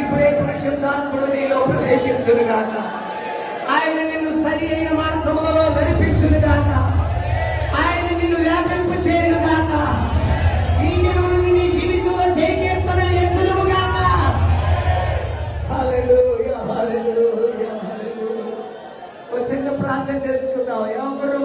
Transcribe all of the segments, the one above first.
ఇప్పుడే పరిశుద్ధాత్ముడు నీలో ప్రవేశించును గాక. ఆయన నిన్ను సరి అయిన మార్గములలో నడిపించును గాక. ఆయన నిన్ను వ్యాపింపు చేయను గాక. ఈ దినం నీ జీవితంలో జయకీర్తన ఎత్తును గాక. ఒక చిన్న ప్రార్థన చేసుకుంటావు ఎవరు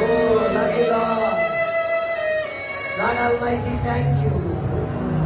Oh, God Almighty, thank you.